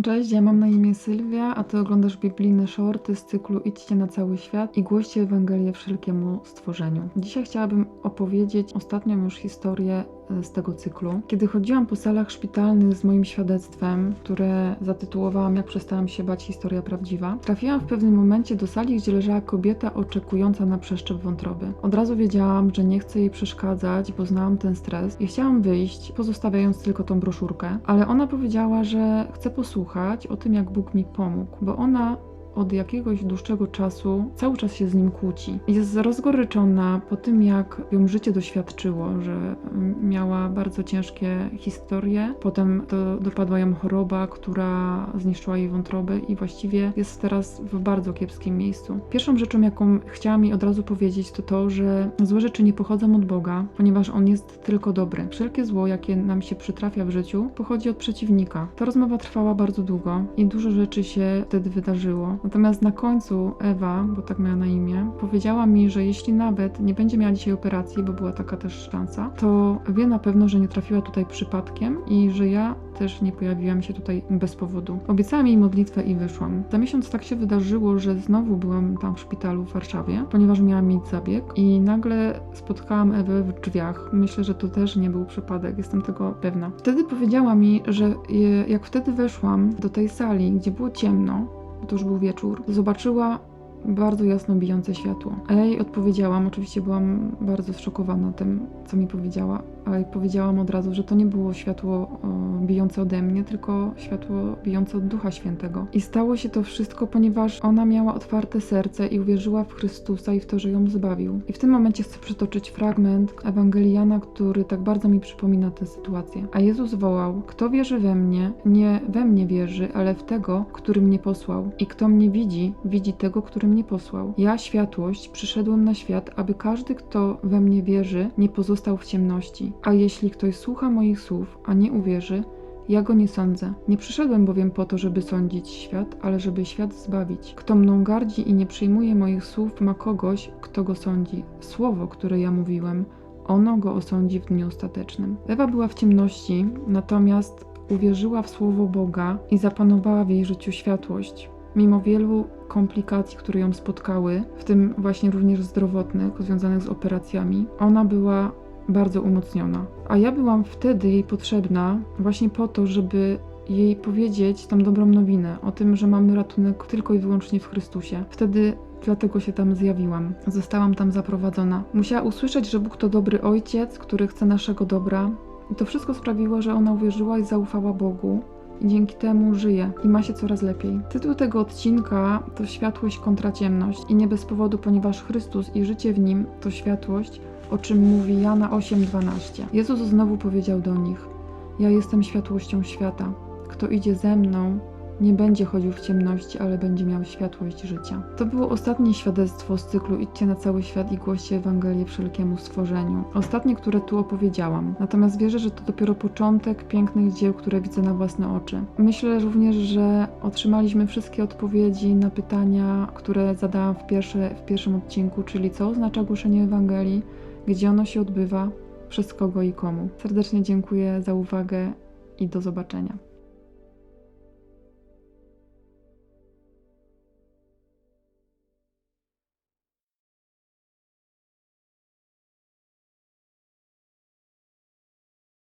Cześć, ja mam na imię Sylwia, a ty oglądasz biblijne shorty z cyklu Idźcie na cały świat i głoście Ewangelię wszelkiemu stworzeniu. Dzisiaj chciałabym opowiedzieć ostatnią już historię z tego cyklu. Kiedy chodziłam po salach szpitalnych z moim świadectwem, które zatytułowałam Jak przestałam się bać, historia prawdziwa, trafiłam w pewnym momencie do sali, gdzie leżała kobieta oczekująca na przeszczep wątroby. Od razu wiedziałam, że nie chcę jej przeszkadzać, bo znałam ten stres i chciałam wyjść, pozostawiając tylko tą broszurkę, ale ona powiedziała, że chce posłuchać o tym, jak Bóg mi pomógł, bo ona od jakiegoś dłuższego czasu cały czas się z nim kłóci. Jest rozgoryczona po tym, jak ją życie doświadczyło, że miała bardzo ciężkie historie. Potem do, dopadła ją choroba, która zniszczyła jej wątrobę i właściwie jest teraz w bardzo kiepskim miejscu. Pierwszą rzeczą, jaką chciałam jej od razu powiedzieć, to to, że złe rzeczy nie pochodzą od Boga, ponieważ On jest tylko dobry. Wszelkie zło, jakie nam się przytrafia w życiu, pochodzi od przeciwnika. Ta rozmowa trwała bardzo długo i dużo rzeczy się wtedy wydarzyło. Natomiast na końcu Ewa, bo tak miała na imię, powiedziała mi, że jeśli nawet nie będzie miała dzisiaj operacji, bo była taka też szansa, to wie na pewno, że nie trafiła tutaj przypadkiem i że ja też nie pojawiłam się tutaj bez powodu. Obiecałam jej modlitwę i wyszłam. Za miesiąc tak się wydarzyło, że znowu byłam tam w szpitalu w Warszawie, ponieważ miałam mieć zabieg i nagle spotkałam Ewę w drzwiach. Myślę, że to też nie był przypadek, jestem tego pewna. Wtedy powiedziała mi, że jak wtedy weszłam do tej sali, gdzie było ciemno, to już był wieczór, zobaczyła bardzo jasno bijące światło. A ja jej odpowiedziałam, oczywiście byłam bardzo zszokowana tym, co mi powiedziała, ale powiedziałam od razu, że to nie było światło e, bijące ode mnie, tylko światło bijące od Ducha Świętego. I stało się to wszystko, ponieważ ona miała otwarte serce i uwierzyła w Chrystusa i w to, że ją zbawił. I w tym momencie chcę przytoczyć fragment Ewangeliana, który tak bardzo mi przypomina tę sytuację. A Jezus wołał: Kto wierzy we mnie, nie we mnie wierzy, ale w tego, który mnie posłał. I kto mnie widzi, widzi tego, który mnie posłał. Ja, światłość, przyszedłem na świat, aby każdy, kto we mnie wierzy, nie pozostał w ciemności. A jeśli ktoś słucha moich słów, a nie uwierzy, ja go nie sądzę. Nie przyszedłem bowiem po to, żeby sądzić świat, ale żeby świat zbawić. Kto mną gardzi i nie przyjmuje moich słów, ma kogoś, kto go sądzi. Słowo, które ja mówiłem, ono go osądzi w dniu ostatecznym. Ewa była w ciemności, natomiast uwierzyła w słowo Boga i zapanowała w jej życiu światłość. Mimo wielu komplikacji, które ją spotkały, w tym właśnie również zdrowotnych, związanych z operacjami, ona była bardzo umocniona. A ja byłam wtedy jej potrzebna właśnie po to, żeby jej powiedzieć tam dobrą nowinę o tym, że mamy ratunek tylko i wyłącznie w Chrystusie. Wtedy dlatego się tam zjawiłam. Zostałam tam zaprowadzona. Musiała usłyszeć, że Bóg to dobry ojciec, który chce naszego dobra. I to wszystko sprawiło, że ona uwierzyła i zaufała Bogu. I dzięki temu żyje i ma się coraz lepiej. Tytuł tego odcinka to Światłość kontra ciemność. I nie bez powodu, ponieważ Chrystus i życie w nim to światłość, o czym mówi Jana 8:12. Jezus znowu powiedział do nich: Ja jestem światłością świata. Kto idzie ze mną, nie będzie chodził w ciemności, ale będzie miał światłość życia. To było ostatnie świadectwo z cyklu Idźcie na cały świat i głoście Ewangelię wszelkiemu stworzeniu. Ostatnie, które tu opowiedziałam. Natomiast wierzę, że to dopiero początek pięknych dzieł, które widzę na własne oczy. Myślę również, że otrzymaliśmy wszystkie odpowiedzi na pytania, które zadałam w, pierwsze, w pierwszym odcinku, czyli co oznacza głoszenie Ewangelii, gdzie ono się odbywa, przez kogo i komu. Serdecznie dziękuję za uwagę i do zobaczenia.